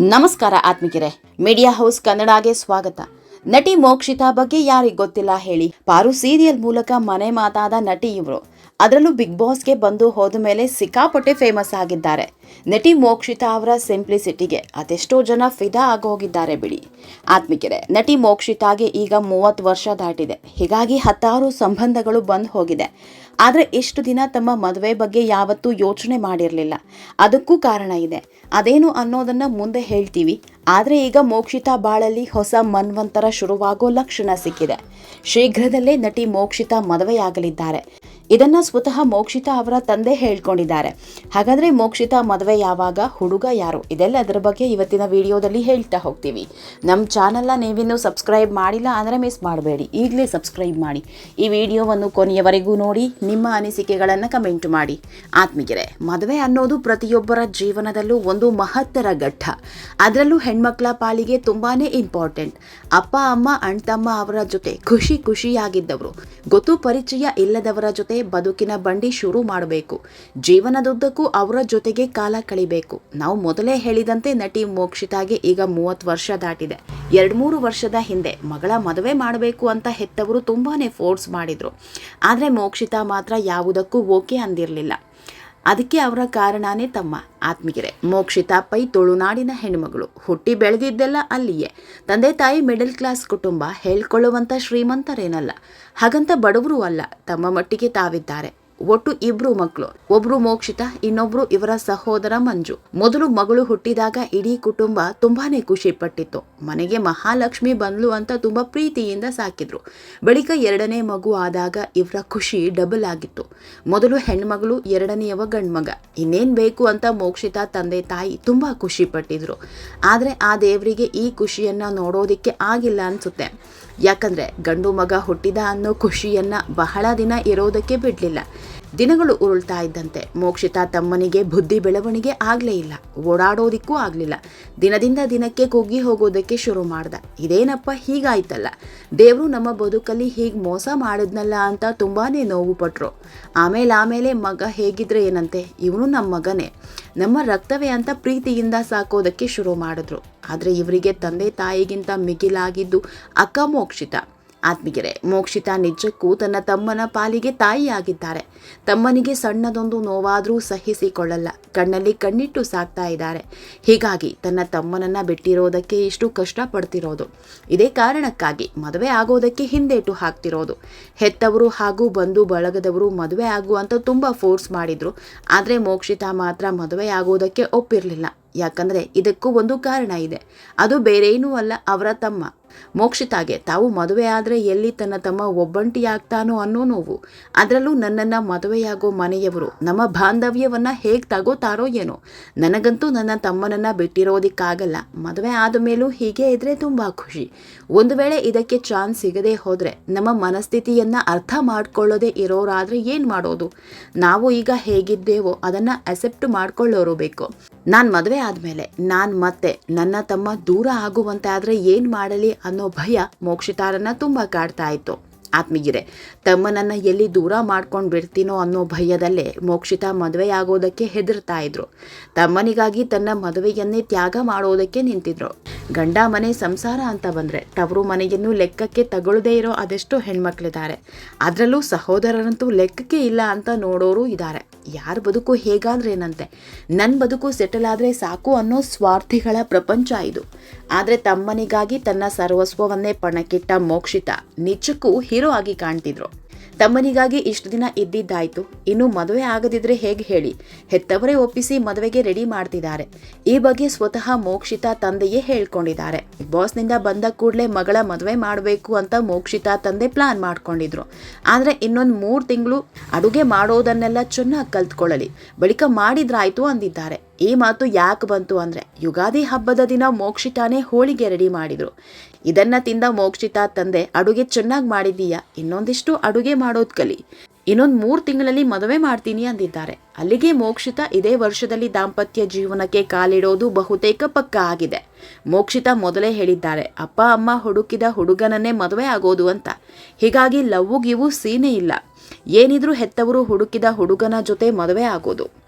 ನಮಸ್ಕಾರ ಆತ್ಮಿಕರೇ. Media house ಕನ್ನಡಗೆ ಸ್ವಾಗತ. ನಟಿ ಮೋಕ್ಷಿತಾ ಬಗ್ಗೆ ಯಾರಿಗೆ ಗೊತ್ತಿಲ್ಲ ಹೇಳಿ. ಪಾರು ಸೀರಿಯಲ್ ಮೂಲಕ ಮನೆ ಮಾತಾದ ನಟಿ ಇವರು. ಅದರಲ್ಲೂ ಬಿಗ್ ಬಾಸ್ಗೆ ಬಂದು ಹೋದ ಮೇಲೆ ಸಿಕ್ಕಾಪಟ್ಟೆ ಫೇಮಸ್ ಆಗಿದ್ದಾರೆ. ನಟಿ ಮೋಕ್ಷಿತಾ ಅವರ ಸಿಂಪ್ಲಿಸಿಟಿಗೆ ಅದೆಷ್ಟೋ ಜನ ಫಿದಾ ಆಗೋಗಿದ್ದಾರೆ ಬಿಡಿ. ಆತ್ಮಿಕರೆ, ನಟಿ ಮೋಕ್ಷಿತಾಗೆ ಈಗ ಮೂವತ್ತು ವರ್ಷ ದಾಟಿದೆ. ಹೀಗಾಗಿ ಹತ್ತಾರು ಸಂಬಂಧಗಳು ಬಂದು ಹೋಗಿದೆ. ಆದರೆ ಇಷ್ಟು ದಿನ ತಮ್ಮ ಮದುವೆ ಬಗ್ಗೆ ಯಾವತ್ತೂ ಯೋಚನೆ ಮಾಡಿರಲಿಲ್ಲ. ಅದಕ್ಕೂ ಕಾರಣ ಇದೆ. ಅದೇನು ಅನ್ನೋದನ್ನು ಮುಂದೆ ಹೇಳ್ತೀವಿ. ಆದರೆ ಈಗ ಮೋಕ್ಷಿತಾ ಬಾಳಲ್ಲಿ ಹೊಸ ಮನ್ವಂತರ ಶುರುವಾಗೋ ಲಕ್ಷಣ ಸಿಕ್ಕಿದೆ. ಶೀಘ್ರದಲ್ಲೇ ನಟಿ ಮೋಕ್ಷಿತಾ ಮದುವೆಯಾಗಲಿದ್ದಾರೆ. ಇದನ್ನ ಸ್ವತಃ ಮೋಕ್ಷಿತಾ ಅವರ ತಂದೆ ಹೇಳ್ಕೊಂಡಿದ್ದಾರೆ. ಹಾಗಾದ್ರೆ ಮೋಕ್ಷಿತಾ ಮದುವೆ ಯಾವಾಗ? ಹುಡುಗ ಯಾರು? ಇದೆಲ್ಲ ಅದರ ಬಗ್ಗೆ ಇವತ್ತಿನ ವಿಡಿಯೋದಲ್ಲಿ ಹೇಳ್ತಾ ಹೋಗ್ತೀವಿ. ನಮ್ಮ ಚಾನಲ್ನ ನೀವಿನ್ನೂ ಸಬ್ಸ್ಕ್ರೈಬ್ ಮಾಡಿಲ್ಲ ಅಂದರೆ ಮಿಸ್ ಮಾಡಬೇಡಿ. ಈಗಲೇ ಸಬ್ಸ್ಕ್ರೈಬ್ ಮಾಡಿ. ಈ ವಿಡಿಯೋವನ್ನು ಕೊನೆಯವರೆಗೂ ನೋಡಿ, ನಿಮ್ಮ ಅನಿಸಿಕೆಗಳನ್ನು ಕಮೆಂಟ್ ಮಾಡಿ. ಆತ್ಮಿಗೆರೆ ಮದುವೆ ಅನ್ನೋದು ಪ್ರತಿಯೊಬ್ಬರ ಜೀವನದಲ್ಲೂ ಒಂದು ಮಹತ್ತರ ಘಟ್ಟ. ಅದರಲ್ಲೂ ಹೆಣ್ಮಕ್ಳ ಪಾಲಿಗೆ ತುಂಬಾ ಇಂಪಾರ್ಟೆಂಟ್. ಅಪ್ಪ, ಅಮ್ಮ, ಅಣ್ಣ, ತಮ್ಮ ಅವರ ಜೊತೆ ಖುಷಿ ಖುಷಿಯಾಗಿದ್ದವರು. ಗೊತ್ತು ಪರಿಚಯ ಇಲ್ಲದವರ ಜೊತೆ ಬದುಕಿನ ಬಂಡಿ ಶುರು ಮಾಡಬೇಕು. ಜೀವನದುದ್ದಕ್ಕೂ ಅವರ ಜೊತೆಗೆ ಕಾಲ ಕಳಿಬೇಕು. ನಾವು ಮೊದಲೇ ಹೇಳಿದಂತೆ ನಟಿ ಮೋಕ್ಷಿತಾಗೆ ಈಗ ಮೂವತ್ತು ವರ್ಷ ದಾಟಿದೆ. ಎರಡ್ ಮೂರು ವರ್ಷದ ಹಿಂದೆ ಮಗಳ ಮದುವೆ ಮಾಡಬೇಕು ಅಂತ ಹೆತ್ತವರು ತುಂಬಾನೇ ಫೋರ್ಸ್ ಮಾಡಿದ್ರು. ಆದರೆ ಮೋಕ್ಷಿತಾ ಮಾತ್ರ ಯಾವುದಕ್ಕೂ ಓಕೆ ಅಂದಿರಲಿಲ್ಲ. ಅದಕ್ಕೆ ಅವರ ಕಾರಣನೇ ತಮ್ಮ ಆತ್ಮೀಗೆರೆ ಮೋಕ್ಷಿತಾ ಪೈ ತುಳುನಾಡಿನ ಹೆಣ್ಣುಮಗಳು. ಹುಟ್ಟಿ ಬೆಳೆದಿದ್ದೆಲ್ಲ ಅಲ್ಲಿಯೇ. ತಂದೆ ತಾಯಿ ಮಿಡಲ್ ಕ್ಲಾಸ್ ಕುಟುಂಬ ಹೇಳ್ಕೊಳ್ಳುವಂಥ ಶ್ರೀಮಂತರೇನಲ್ಲ. ಹಾಗಂತ ಬಡವರು ಅಲ್ಲ. ತಮ್ಮ ಮಟ್ಟಿಗೆ ತಾವಿದ್ದಾರೆ. ಒಟ್ಟು ಇಬ್ರು ಮಕ್ಕಳು, ಒಬ್ರು ಮೋಕ್ಷಿತ, ಇನ್ನೊಬ್ರು ಇವರ ಸಹೋದರ ಮಂಜು. ಮೊದಲು ಮಗಳು ಹುಟ್ಟಿದಾಗ ಇಡೀ ಕುಟುಂಬ ತುಂಬಾನೇ ಖುಷಿ ಪಟ್ಟಿತ್ತು ಮನೆಗೆ ಮಹಾಲಕ್ಷ್ಮಿ ಬಂದ್ಲು ಅಂತ ತುಂಬಾ ಪ್ರೀತಿಯಿಂದ ಸಾಕಿದ್ರು. ಬಳಿಕ ಎರಡನೇ ಮಗು ಆದಾಗ ಇವರ ಖುಷಿ ಡಬಲ್ ಆಗಿತ್ತು. ಮೊದಲು ಹೆಣ್ಮಗಳು, ಎರಡನೆಯವ ಗಂಡ್ಮಗ. ಇನ್ನೇನ್ ಬೇಕು ಅಂತ ಮೋಕ್ಷಿತ ತಂದೆ, ತಾಯಿ ತುಂಬಾ ಖುಷಿ ಪಟ್ಟಿದ್ರು ಆದ್ರೆ ಆ ದೇವರಿಗೆ ಈ ಖುಷಿಯನ್ನ ನೋಡೋದಿಕ್ಕೆ ಆಗಿಲ್ಲ ಅನ್ಸುತ್ತೆ. ಯಾಕಂದ್ರೆ ಗಂಡು ಮಗ ಹುಟ್ಟಿದ ಅನ್ನೋ ಖುಷಿಯನ್ನ ಬಹಳ ದಿನ ಇರೋದಕ್ಕೆ ಬಿಡ್ಲಿಲ್ಲ. ದಿನಗಳು ಉರುಳ್ತಾ ಇದ್ದಂತೆ. ಮೋಕ್ಷಿತ ತಮ್ಮನಿಗೆ ಬುದ್ಧಿ ಬೆಳವಣಿಗೆ ಆಗಲೇ ಇಲ್ಲ. ಓಡಾಡೋದಿಕ್ಕೂ ಆಗಲಿಲ್ಲ. ದಿನದಿಂದ ದಿನಕ್ಕೆ ಕುಗ್ಗಿ ಹೋಗೋದಕ್ಕೆ ಶುರು ಮಾಡ್ದ. ಇದೇನಪ್ಪ, ಹೀಗಾಯ್ತಲ್ಲ. ದೇವರು ನಮ್ಮ ಬದುಕಲ್ಲಿ ಹೀಗೆ ಮೋಸ ಮಾಡಿದ್ನಲ್ಲ ಅಂತ ತುಂಬಾನೇ ನೋವು ಪಟ್ರು. ಆಮೇಲೆ ಆಮೇಲೆ ಮಗ ಹೇಗಿದ್ರೆ ಏನಂತೆ? ಇವನು ನಮ್ಮ ಮಗನೇ. ನಮ್ಮ ರಕ್ತವೇ ಅಂತ ಪ್ರೀತಿಯಿಂದ ಸಾಕೋದಕ್ಕೆ ಶುರು ಮಾಡಿದ್ರು. ಆದರೆ ಇವರಿಗೆ ತಂದೆ ತಾಯಿಗಿಂತ ಮಿಗಿಲಾಗಿದ್ದು ಅಕ್ಕ ಮೋಕ್ಷಿತ. ಆತ್ಮಿಗೆರೆ ಮೋಕ್ಷಿತ ನಿಜಕ್ಕೂ ತನ್ನ ತಮ್ಮನ ಪಾಲಿಗೆ ತಾಯಿಯಾಗಿದ್ದಾರೆ. ತಮ್ಮನಿಗೆ ಸಣ್ಣದೊಂದು ನೋವಾದರೂ ಸಹಿಸಿಕೊಳ್ಳಲ್ಲ, ಕಣ್ಣಲ್ಲಿ ಕಣ್ಣಿಟ್ಟು ಸಾಕ್ತಾ ಇದ್ದಾರೆ. ಹೀಗಾಗಿ ತನ್ನ ತಮ್ಮನನ್ನು ಬಿಟ್ಟಿರೋದಕ್ಕೆ ಇಷ್ಟು ಕಷ್ಟಪಡ್ತಿರೋದು. ಇದೇ ಕಾರಣಕ್ಕಾಗಿ ಮದುವೆ ಆಗೋದಕ್ಕೆ ಹಿಂದೇಟು ಹಾಕ್ತಿರೋದು. ಹೆತ್ತವರು ಹಾಗೂ ಬಂಧು ಬಳಗದವರು ಮದುವೆ ಆಗುವಂತ ತುಂಬ ಫೋರ್ಸ್ ಮಾಡಿದ್ರು. ಆದರೆ ಮೋಕ್ಷಿತ ಮಾತ್ರ ಮದುವೆ ಆಗೋದಕ್ಕೆ ಒಪ್ಪಿರಲಿಲ್ಲ. ಯಾಕಂದರೆ ಇದಕ್ಕೂ ಒಂದು ಕಾರಣ ಇದೆ. ಅದು ಬೇರೇನೂ ಅಲ್ಲ, ಅವರ ತಮ್ಮ. ಮೋಕ್ಷಿತಾಗೆ ತಾವು ಮದುವೆ ಆದರೆ ಎಲ್ಲಿ ತನ್ನ ತಮ್ಮ ಒಬ್ಬಂಟಿಯಾಗ್ತಾನೋ ಅನ್ನೋ ನೋವು. ಅದರಲ್ಲೂ ನನ್ನನ್ನು ಮದುವೆಯಾಗೋ ಮನೆಯವರು ನಮ್ಮ ಬಾಂಧವ್ಯವನ್ನು ಹೇಗೆ ತಗೋತಾರೋ ಏನೋ. ನನಗಂತೂ ನನ್ನ ತಮ್ಮನನ್ನ ಬಿಟ್ಟಿರೋದಿಕ್ಕಾಗಲ್ಲ. ಮದುವೆ ಆದ ಮೇಲೂ ಹೀಗೆ ಇದ್ರೆ ತುಂಬ ಖುಷಿ. ಒಂದು ವೇಳೆ ಇದಕ್ಕೆ ಚಾನ್ಸ್ ಸಿಗದೆ ಹೋದರೆ ನಮ್ಮ ಮನಸ್ಥಿತಿಯನ್ನ ಅರ್ಥ ಮಾಡ್ಕೊಳ್ಳೋದೇ ಇರೋರಾದ್ರೆ ಏನು ಮಾಡೋದು? ನಾವು ಈಗ ಹೇಗಿದ್ದೇವೋ ಅದನ್ನು ಅಕ್ಸೆಪ್ಟ್ ಮಾಡ್ಕೊಳ್ಳೋರು ಬೇಕು. ನಾನು ಮದುವೆ ಆದಮೇಲೆ ನಾನು ಮತ್ತೆ ನನ್ನ ತಮ್ಮ ದೂರ ಆಗುವಂತೆ ಆದರೆ ಏನು ಮಾಡಲಿ ಅನ್ನೋ ಭಯ ಮೋಕ್ಷಿತಾರನ್ನ ತುಂಬ ಕಾಡ್ತಾ ಇತ್ತು. ಆತ್ಮಿಗಿರೆ ತಮ್ಮನನ್ನ ಎಲ್ಲಿ ದೂರ ಮಾಡ್ಕೊಂಡು ಬಿಡ್ತೀನೋ ಅನ್ನೋ ಭಯದಲ್ಲೇ ಮೋಕ್ಷಿತ ಮದುವೆಯಾಗೋದಕ್ಕೆ ಹೆದರ್ತಾ ಇದ್ರು. ತಮ್ಮನಿಗಾಗಿ ತನ್ನ ಮದುವೆಯನ್ನೇ ತ್ಯಾಗ ಮಾಡೋದಕ್ಕೆ ನಿಂತಿದ್ರು. ಗಂಡ ಮನೆ ಸಂಸಾರ ಅಂತ ಬಂದರೆ ತವರು ಮನೆಯನ್ನು ಲೆಕ್ಕಕ್ಕೆ ತಗೊಳ್ಳದೇ ಇರೋ ಅದೆಷ್ಟೋ ಹೆಣ್ಮಕ್ಳಿದ್ದಾರೆ. ಅದರಲ್ಲೂ ಸಹೋದರರಂತೂ ಲೆಕ್ಕಕ್ಕೆ ಇಲ್ಲ ಅಂತ ನೋಡೋರು ಇದ್ದಾರೆ. ಯಾರ ಬದುಕು ಹೇಗಾದ್ರೇನಂತೆ? ನನ್ನ ಬದುಕು ಸೆಟಲ್ ಆದರೆ ಸಾಕು ಅನ್ನೋ ಸ್ವಾರ್ಥಿಗಳ ಪ್ರಪಂಚ ಇದು. ಆದರೆ ತಮ್ಮನಿಗಾಗಿ ತನ್ನ ಸರ್ವಸ್ವವನ್ನೇ ಪಣಕ್ಕಿಟ್ಟ ಮೋಕ್ಷಿತ, ನಿಜಕ್ಕೂ ಹೀರೋ ಆಗಿ ಕಾಣ್ತಿದ್ರು. ತಮ್ಮನಿಗಾಗಿ ಇಷ್ಟು ದಿನ ಇದ್ದಿದ್ದಾಯ್ತು. ಇನ್ನು ಮದುವೆ ಆಗದಿದ್ರೆ ಹೇಗೆ ಹೇಳಿ? ಹೆತ್ತವರೇ ಒಪ್ಪಿಸಿ ಮದುವೆಗೆ ರೆಡಿ ಮಾಡ್ತಿದ್ದಾರೆ. ಈ ಬಗ್ಗೆ ಸ್ವತಃ ಮೋಕ್ಷಿತಾ ತಂದೆಯೇ ಹೇಳ್ಕೊಂಡಿದ್ದಾರೆ. ಬಾಸ್ನಿಂದ ಬಂದ ಕೂಡಲೇ ಮಗಳ ಮದುವೆ ಮಾಡಬೇಕು ಅಂತ ಮೋಕ್ಷಿತಾ ತಂದೆ ಪ್ಲಾನ್ ಮಾಡ್ಕೊಂಡಿದ್ರು. ಆದರೆ ಇನ್ನೊಂದು ಮೂರು ತಿಂಗಳು ಅಡುಗೆ ಮಾಡೋದನ್ನೆಲ್ಲ ಚೆನ್ನಾಗಿ ಕಲ್ತ್ಕೊಳ್ಳಲಿ. ಬಳಿಕ ಮಾಡಿದ್ರಾಯ್ತು ಅಂದಿದ್ದಾರೆ. ಈ ಮಾತು ಯಾಕೆ ಬಂತು ಅಂದರೆ ಯುಗಾದಿ ಹಬ್ಬದ ದಿನ ಮೋಕ್ಷಿತಾನೇ ಹೋಳಿಗೆ ರೆಡಿ ಮಾಡಿದ್ರು. ಇದನ್ನ ತಿಂದ ಮೋಕ್ಷಿತಾ ತಂದೆ, ಅಡುಗೆ ಚೆನ್ನಾಗಿ ಮಾಡಿದ್ದೀಯಾ? ಇನ್ನೊಂದಿಷ್ಟು ಅಡುಗೆ ಮಾಡೋದು ಕಲಿ. ಇನ್ನೊಂದು ಮೂರು ತಿಂಗಳಲ್ಲಿ ಮದುವೆ ಮಾಡ್ತೀನಿ ಅಂದಿದ್ದಾರೆ. ಅಲ್ಲಿಗೆ ಮೋಕ್ಷಿತ ಇದೇ ವರ್ಷದಲ್ಲಿ ದಾಂಪತ್ಯ ಜೀವನಕ್ಕೆ ಕಾಲಿಡೋದು ಬಹುತೇಕ ಪಕ್ಕ ಆಗಿದೆ. ಮೋಕ್ಷಿತ ಮೊದಲೇ ಹೇಳಿದ್ದಾರೆ, ಅಪ್ಪ, ಅಮ್ಮ ಹುಡುಕಿದ ಹುಡುಗನನ್ನೇ ಮದುವೆ ಆಗೋದು ಅಂತ. ಹೀಗಾಗಿ ಲವ್ವು ಗಿವು ಸೀನೆ ಇಲ್ಲ. ಏನಿದ್ರೂ ಹೆತ್ತವರು ಹುಡುಕಿದ ಹುಡುಗನ ಜೊತೆ ಮದುವೆ ಆಗೋದು.